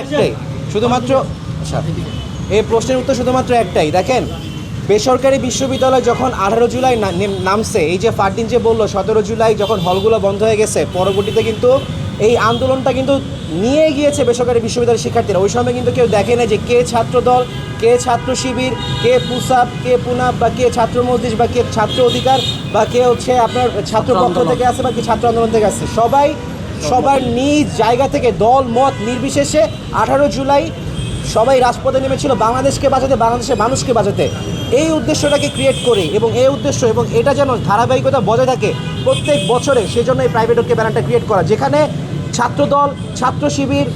একটাই শুধুমাত্র আচ্ছা এই প্রশ্নের উত্তর শুধুমাত্র একটাই। দেখেন বেসরকারি বিশ্ববিদ্যালয় যখন আঠারো জুলাই নামছে এই যে ফারদিন যে বলল সতেরো জুলাই যখন হলগুলো বন্ধ হয়ে গেছে পরবর্তীতে কিন্তু এই আন্দোলনটা কিন্তু নিয়ে গিয়েছে বেসরকারি বিশ্ববিদ্যালয়ের শিক্ষার্থীরা। ওই সময় কিন্তু কেউ দেখে না যে কে ছাত্রদল কে ছাত্র শিবির কে পুসাব কে পুনাব বা কে ছাত্র মজলিস বা কে ছাত্র অধিকার বা কে হচ্ছে আপনার ছাত্র পক্ষ থেকে আছে বা কে ছাত্র আন্দোলন থেকে আছে। সবাই সবার নিজ জায়গা থেকে দল, মত নির্বিশেষে আঠারো জুলাই সবাই রাজপথে নেমেছিল বাংলাদেশকে বাঁচাতে, বাংলাদেশের মানুষকে বাঁচাতে। এই উদ্দেশ্যটাকে ক্রিয়েট করে এবং এই উদ্দেশ্য এবং এটা যেন ধারাবাহিকতা বজায় থাকে প্রত্যেক বছরে, সেজন্য এই প্রাইভেট ঐক্য ব্যানারটা ক্রিয়েট করা। যেখানে ছাত্রদল, ছাত্র শিবির,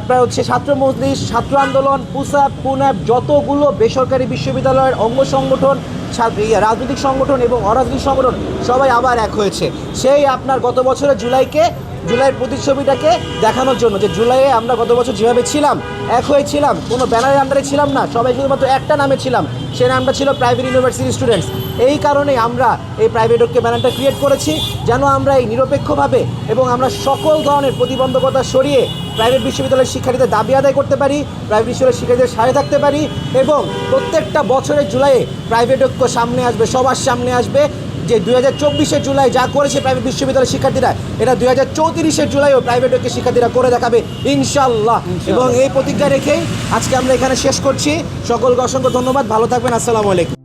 আপনার হচ্ছে ছাত্র মজলিস, ছাত্র আন্দোলন পুসাব পুনাব যতগুলো বেসরকারি বিশ্ববিদ্যালয়ের অঙ্গ সংগঠন ছাত্র রাজনৈতিক সংগঠন এবং অরাজনৈতিক সংগঠন সবাই আবার এক হয়েছে। সেই আপনার গত বছরের জুলাইকে জুলাইয়ের প্রতিচ্ছবিটাকে দেখানোর জন্য যে জুলাইয়ে আমরা গত বছর যেভাবে ছিলাম, এক হয়েছিলাম কোনো ব্যানারের আন্ডারে ছিলাম না, সবাই শুধুমাত্র একটা নামে ছিলাম, সে নামটা ছিল প্রাইভেট ইউনিভার্সিটি স্টুডেন্টস এই কারণে আমরা এই প্রাইভেট ঐক্য ব্যানারটা ক্রিয়েট করেছি, যেন আমরা এই নিরপেক্ষভাবে এবং আমরা সকল ধরনের প্রতিবন্ধকতা সরিয়ে প্রাইভেট বিশ্ববিদ্যালয়ের শিক্ষার্থীদের দাবি আদায় করতে পারি প্রাইভেট বিশ্ববিদ্যালয়ের শিক্ষার্থীদের সাথে থাকতে পারি এবং প্রত্যেকটা বছরের জুলাইয়ে প্রাইভেট ঐক্য সামনে আসবে সবার সামনে আসবে যে দুই হাজার চব্বিশের জুলাই যা করেছে প্রাইভেট বিশ্ববিদ্যালয়ের শিক্ষার্থীরা এটা দুই হাজার চৌত্রিশের জুলাইও প্রাইভেট ঐক্যের শিক্ষার্থীরা করে দেখাবে ইনশাল্লাহ এবং এই প্রতিজ্ঞা রেখেই আজকে আমরা এখানে শেষ করছি। সকলকে অসংখ্য ধন্যবাদ। ভালো থাকবেন। আসসালামু আলাইকুম।